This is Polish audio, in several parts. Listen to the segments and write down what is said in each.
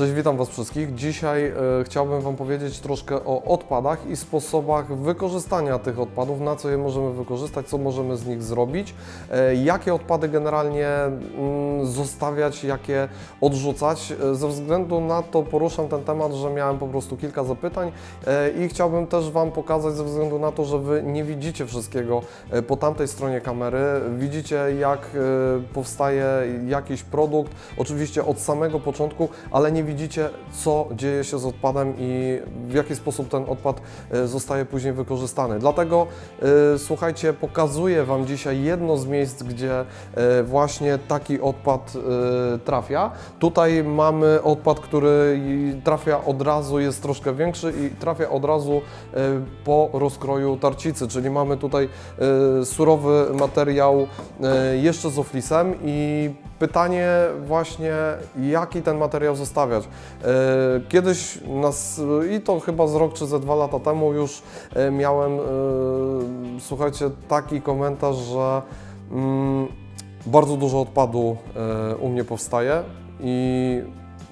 Cześć, witam Was wszystkich. Dzisiaj e, chciałbym Wam powiedzieć troszkę o odpadach i sposobach wykorzystania tych odpadów, na co je możemy wykorzystać, co możemy z nich zrobić, e, jakie odpady generalnie mm, zostawiać, jakie odrzucać. E, Ze względu na to poruszam ten temat, że miałem po prostu kilka zapytań e, i chciałbym też Wam pokazać, ze względu na to, że Wy nie widzicie wszystkiego e, po tamtej stronie kamery, widzicie jak e, powstaje jakiś produkt, oczywiście od samego początku, ale nie widzicie, co dzieje się z odpadem i w jaki sposób ten odpad e, zostaje później wykorzystany. Dlatego e, słuchajcie, pokazuję Wam dzisiaj jedno z miejsc, gdzie e, właśnie taki odpad trafia. Tutaj mamy odpad, który trafia od razu, jest troszkę większy i trafia od razu po rozkroju tarcicy, czyli mamy tutaj surowy materiał jeszcze z oflisem i pytanie właśnie, jaki ten materiał zostawiać. E, Kiedyś nas, i to chyba z rok czy ze dwa lata temu już e, miałem, e, słuchajcie, taki komentarz, że mm, bardzo dużo odpadu u mnie powstaje i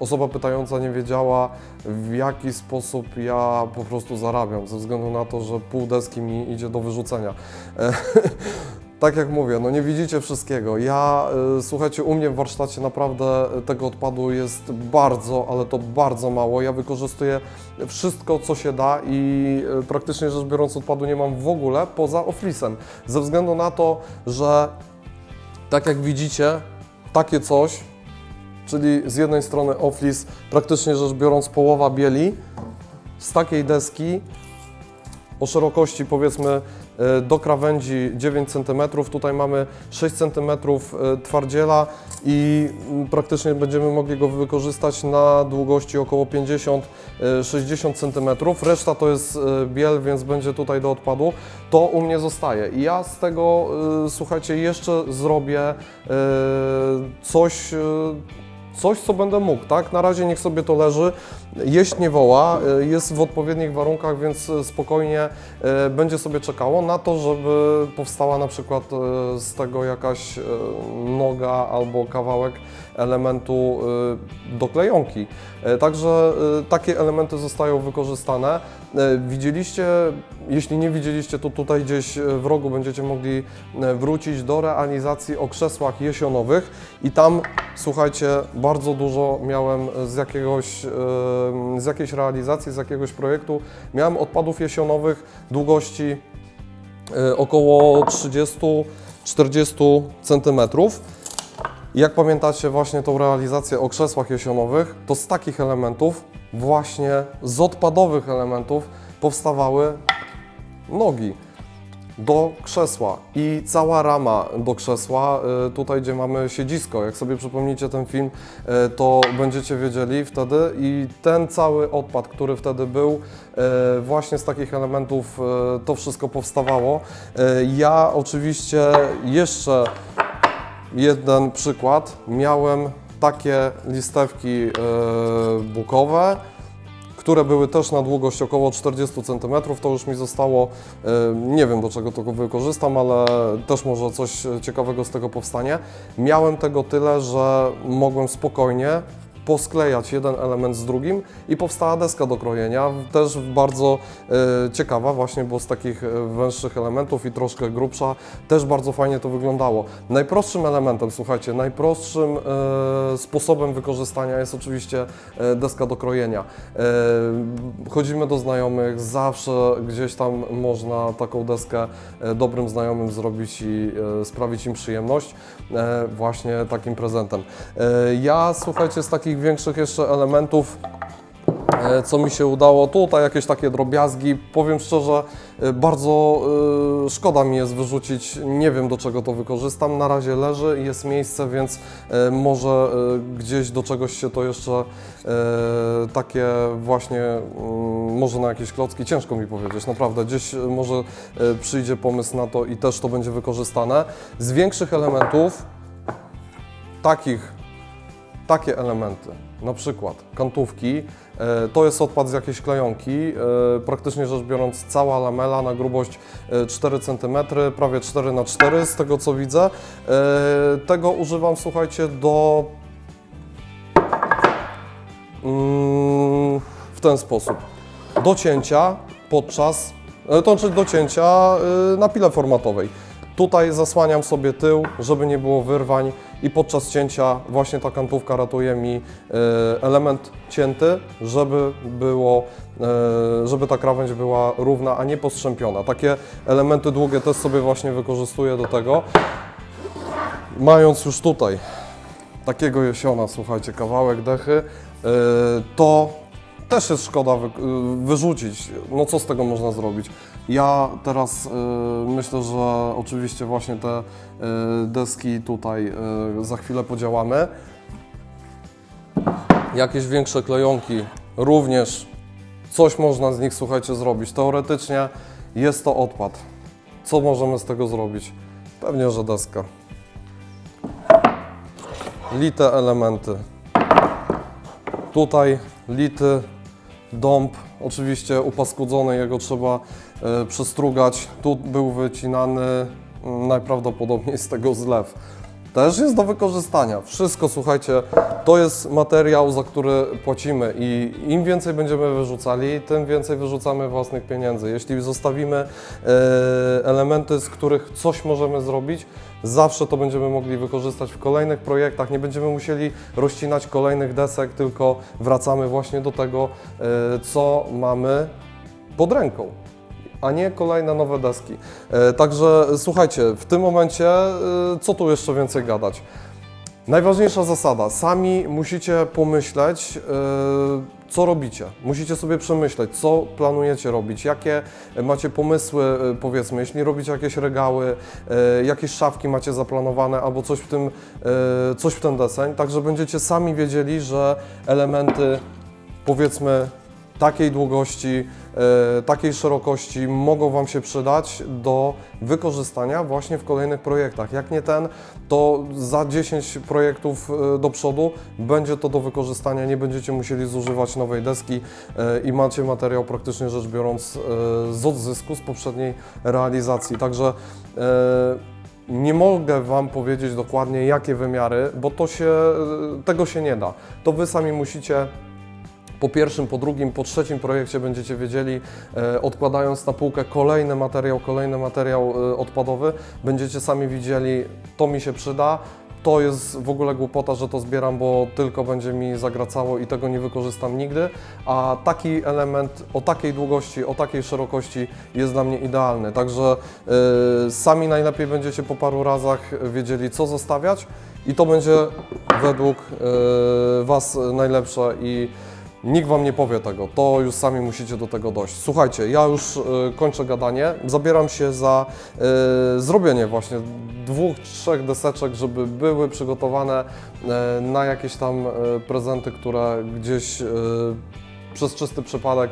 osoba pytająca nie wiedziała, w jaki sposób ja po prostu zarabiam, ze względu na to, że pół deski mi idzie do wyrzucenia. Tak jak mówię, no nie widzicie wszystkiego. Ja, y, słuchajcie, u mnie w warsztacie naprawdę tego odpadu jest bardzo, ale to bardzo mało. Ja wykorzystuję wszystko, co się da i y, praktycznie rzecz biorąc odpadu nie mam w ogóle poza oflisem. Ze względu na to, że tak jak widzicie, takie coś, czyli z jednej strony oflis, praktycznie rzecz biorąc połowa bieli, z takiej deski o szerokości powiedzmy do krawędzi 9 cm. Tutaj mamy 6 cm twardziela i mm, praktycznie będziemy mogli go wykorzystać na długości około 50-60 cm. Reszta to jest e, biel, więc będzie tutaj do odpadu. To u mnie zostaje. I ja z tego, e, słuchajcie, jeszcze zrobię e, coś. Coś, co będę mógł, tak? Na razie niech sobie to leży, jeść nie woła, y, jest w odpowiednich warunkach, więc y, spokojnie y, będzie sobie czekało na to, żeby powstała na przykład z tego jakaś noga albo kawałek elementu y, do klejonki. Y, Także y, takie elementy zostają wykorzystane. Y, Widzieliście, jeśli nie widzieliście, to tutaj gdzieś y, w rogu będziecie mogli wrócić do realizacji o krzesłach jesionowych i tam, słuchajcie, bardzo dużo miałem z jakiegoś, z jakiejś realizacji, z jakiegoś projektu. Miałem odpadów jesionowych długości około 30-40 centymetrów. Jak pamiętacie właśnie tą realizację o krzesłach jesionowych, to z takich elementów, właśnie z odpadowych elementów powstawały nogi do krzesła i cała rama do krzesła, y, tutaj gdzie mamy siedzisko, jak sobie przypomnicie ten film, y, to będziecie wiedzieli wtedy i ten cały odpad, który wtedy był, y, właśnie z takich elementów to wszystko powstawało. Ja oczywiście jeszcze jeden przykład. Miałem takie listewki e, bukowe, które były też na długość około 40 cm. To już mi zostało, e, nie wiem do czego to wykorzystam, ale też może coś ciekawego z tego powstanie. Miałem tego tyle, że mogłem spokojnie posklejać jeden element z drugim i powstała deska do krojenia, też bardzo e, ciekawa właśnie, bo z takich e, węższych elementów i troszkę grubsza, też bardzo fajnie to wyglądało. Najprostszym elementem, słuchajcie, najprostszym e, sposobem wykorzystania jest oczywiście deska do krojenia. Chodzimy do znajomych, zawsze gdzieś tam można taką deskę dobrym znajomym zrobić i sprawić im przyjemność właśnie takim prezentem. Ja, słuchajcie, z takich większych jeszcze elementów E, co mi się udało. Tutaj jakieś takie drobiazgi. Powiem szczerze, e, bardzo e, szkoda mi jest wyrzucić. Nie wiem do czego to wykorzystam. Na razie leży, jest miejsce, więc może gdzieś do czegoś się to jeszcze takie właśnie, mm, może na jakieś klocki, ciężko mi powiedzieć, naprawdę. Gdzieś może przyjdzie pomysł na to i też to będzie wykorzystane. Z większych elementów, takich takie elementy, na przykład kantówki, e, to jest odpad z jakiejś klejonki, e, praktycznie rzecz biorąc cała lamela na grubość e, 4 cm, prawie 4 na 4 z tego co widzę. E, Tego używam, słuchajcie, do mm, w ten sposób. Do cięcia podczas, e, to znaczy do cięcia na pile formatowej. Tutaj zasłaniam sobie tył, żeby nie było wyrwań i podczas cięcia właśnie ta kantówka ratuje mi e, element cięty, żeby było, e, żeby ta krawędź była równa, a nie postrzępiona. Takie elementy długie też sobie właśnie wykorzystuję do tego. Mając już tutaj takiego jesiona, słuchajcie, kawałek dechy, e, to też jest szkoda wy, wyrzucić. No co z tego można zrobić? Ja teraz y, myślę, że oczywiście właśnie te y, deski tutaj y, za chwilę podziałamy. Jakieś większe klejonki również coś można z nich, słuchajcie, zrobić. Teoretycznie jest to odpad. Co możemy z tego zrobić? Pewnie, że deska. Lite elementy. Tutaj lity dąb, oczywiście upaskudzony, jego trzeba przestrugać. Tu był wycinany mm, najprawdopodobniej z tego zlew. Też jest do wykorzystania. Wszystko, słuchajcie, to jest materiał, za który płacimy i im więcej będziemy wyrzucali, tym więcej wyrzucamy własnych pieniędzy. Jeśli zostawimy e, elementy, z których coś możemy zrobić, zawsze to będziemy mogli wykorzystać w kolejnych projektach. Nie będziemy musieli rozcinać kolejnych desek, tylko wracamy właśnie do tego, e, co mamy pod ręką a nie kolejne nowe deski. E, Także słuchajcie, w tym momencie e, co tu jeszcze więcej gadać? Najważniejsza zasada, sami musicie pomyśleć, e, co robicie. Musicie sobie przemyśleć, co planujecie robić, jakie macie pomysły, powiedzmy, jeśli robicie jakieś regały, jakieś szafki macie zaplanowane albo coś w, tym, coś w ten deseń, także będziecie sami wiedzieli, że elementy, powiedzmy, takiej długości, e, takiej szerokości mogą Wam się przydać do wykorzystania właśnie w kolejnych projektach. Jak nie ten, to za 10 projektów e, do przodu będzie to do wykorzystania, nie będziecie musieli zużywać nowej deski e, i macie materiał praktycznie rzecz biorąc z odzysku z poprzedniej realizacji. Także nie mogę Wam powiedzieć dokładnie jakie wymiary, bo to się, tego się nie da. To Wy sami musicie po pierwszym, po drugim, po trzecim projekcie będziecie wiedzieli, e, odkładając na półkę kolejny materiał, kolejny materiał e, odpadowy, będziecie sami widzieli, to mi się przyda. To jest w ogóle głupota, że to zbieram, bo tylko będzie mi zagracało i tego nie wykorzystam nigdy. A taki element o takiej długości, o takiej szerokości jest dla mnie idealny. Także e, sami najlepiej będziecie po paru razach wiedzieli, co zostawiać i to będzie według e, Was najlepsze i Nikt Wam nie powie tego, to już sami musicie do tego dojść. Słuchajcie, ja już e, kończę gadanie, zabieram się za e, zrobienie właśnie dwóch, trzech deseczek, żeby były przygotowane e, na jakieś tam e, prezenty, które gdzieś e, przez czysty przypadek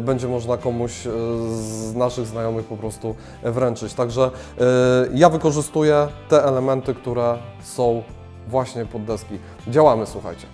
będzie można komuś z naszych znajomych po prostu wręczyć. Także ja wykorzystuję te elementy, które są właśnie pod deski. Działamy, słuchajcie.